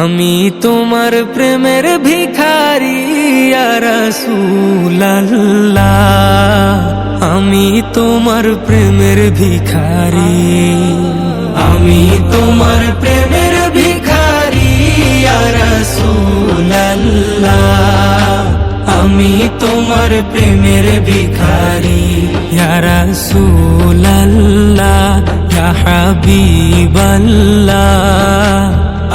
আমি তোমার প্রেমের ভিখারি রসুল্লাহ আমি তোমার প্রেমের ভিখারি। আমি তোমার প্রেমের ভিখারি রসুল্লাহ আমি তোমার প্রেমের ভিখারি রসুল্লাহ হাবিবাল্লাহ।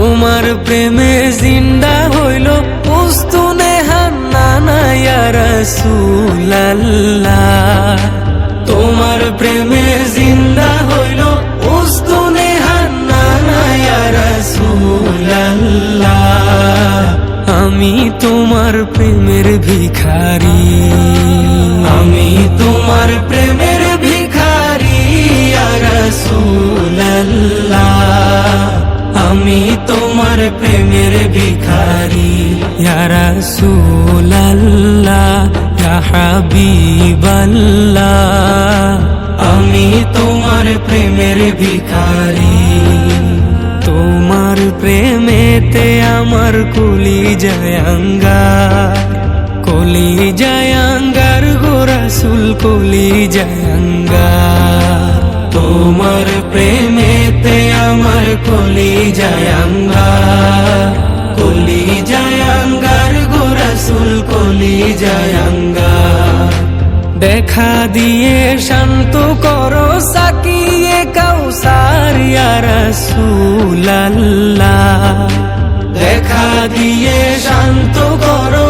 তোমার প্রেমে জিন্দা হইল উস্তুনে হান্না রসুল্লাহ তোমার প্রেমে জিন্দা হইল উস্তুনে হান্না রসুল্লাহ আমি তোমার প্রেমের ভিখারি। আমি তোমার প্রেমের ভিখারি রসুল্লাহ আমি তোমার প্রেমের ভিখারি। রসুল্লাহ হাবিবাল্লাহ। আমি তোমার প্রেমের ভিখারি। তোমার প্রেমেতে আমার কুলি জয়াঙ্গার কলি জয়াঙ্গার গোরাসুল কলি জয়াঙ্গার তোমার প্রেমেতে আমার কলি জয়াঙ্গার কলি জয়াঙ্গার গোরাসুল কলি জয়াঙ্গার দেখা দিয়ে শান্ত করো, সাকিয়ে কাউসারিয়া রসুল্লাহ দেখা দিয়ে শান্ত করো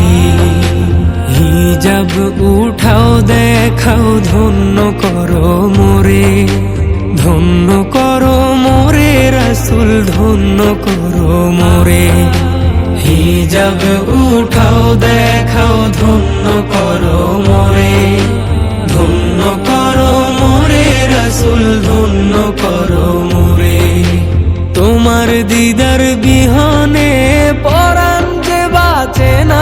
হিজাব উঠাও দেখাও ধন্য করো মোরে ধন্য করো মোরে রসুল ধন্য করো মোরে হিজাব উঠাও দেখাও ধন্য করো মোরে ধন্য করো মোরে রসুল ধন্য করো মোরে তোমার দিদার বিহনে পরাণ যে বাঁচে না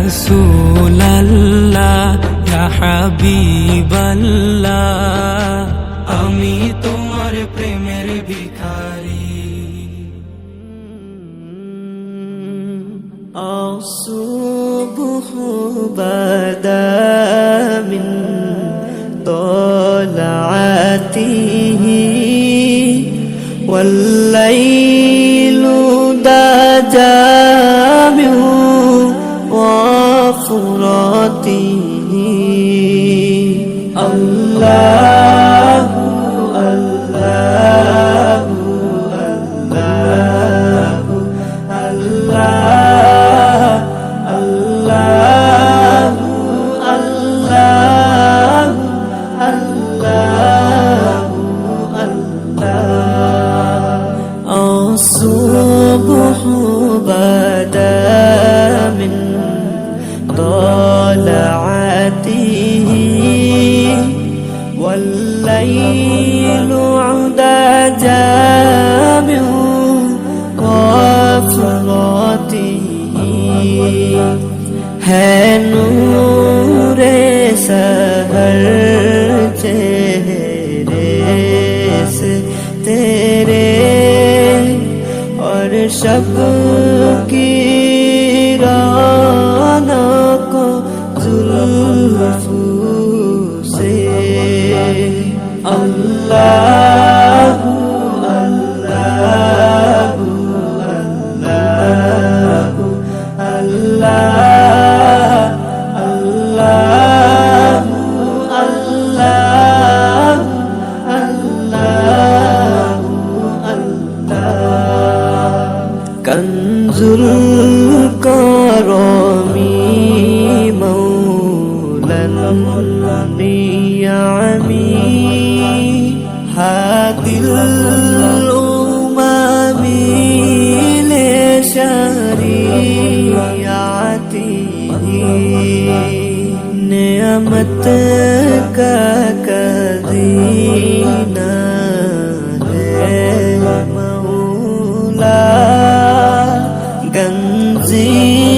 রসুল্লাহ হাবিবাল্লাহ আমি তোমার প্রেমের ভিখারি الصبح بدا من طلعته والليل الله الله الله الله الله الله الله الصبح بدا من العين عدى جامع غفلته ہے نور سہر چہرے سے تیرے اور شب کی رانا کو ظلم الأمم لشريعته नियमत का कदीना रे मौला गंजी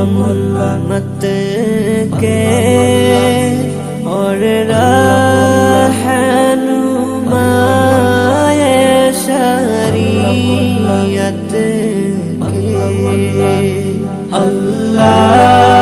उम्मत के और रहनुमाए शरीयत के अल्लाह